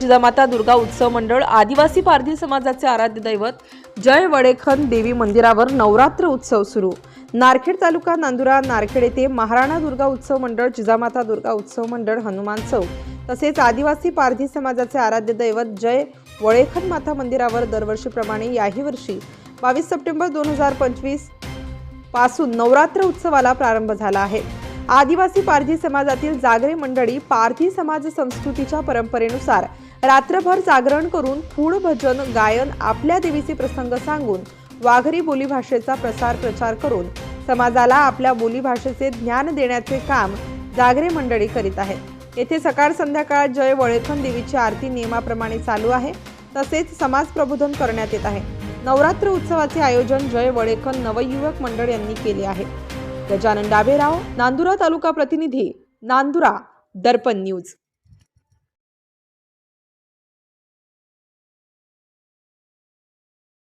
जिजामाता दुर्गा उत्सव मंडळ आदिवासी पारधी समाजाचे आराध्य दैवत जय वडेखन देवी मंदिरावर नवरात्र उत्सव सुरू. नारखेड तालुका नांदुरा नारखेड येथे महाराणा दुर्गा उत्सव मंडळ जिजामाता दुर्गा उत्सव मंडळ हनुमान चौक तसेच आदिवासी पारधी समाजाचे आराध्य दैवत जय वडेखन माता मंदिरावर दरवर्षीप्रमाणे याही वर्षी बावीस सप्टेंबर दोन हजार पंचवीसपासून नवरात्र उत्सवाला प्रारंभ झाला आहे. आदिवासी पारधी समाजातील जागरे मंडळी पारधी समाज संस्कृतीच्या परंपरेनुसार रात्रभर जागरण करून फूड भजन गायन आपल्या देवीचे प्रसंग सांगून वाघरी बोलीभाषेचा प्रसार प्रचार करून समाजाला आपल्या बोलीभाषेचे ज्ञान देण्याचे काम जागरे मंडळी करीत आहेत. येथे सकाळ संध्याकाळ जय वळेखन देवीची आरती नियमाप्रमाणे चालू आहे. तसेच समाज प्रबोधन करण्यात येत आहे. नवरात्र उत्सवाचे आयोजन जय वळेखन नवयुवक मंडळ यांनी केले आहे. गजानन डाबेराव नांदुरा तालुका प्रतिनिधी नांदुरा दर्पण न्यूज.